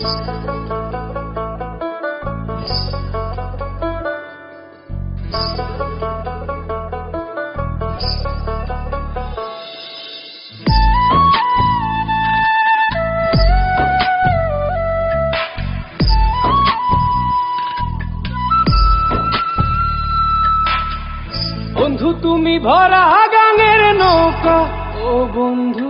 বন্ধু তুমি ভরা গাঙের নৌকা। ও বন্ধুরে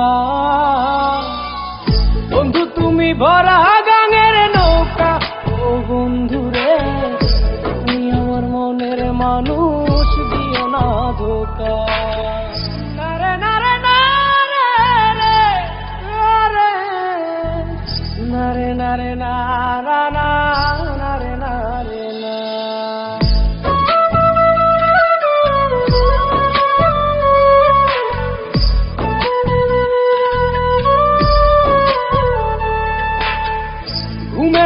ভরা গাঙের নৌকা। আমার মনের মানুষ দিও না ধোকা।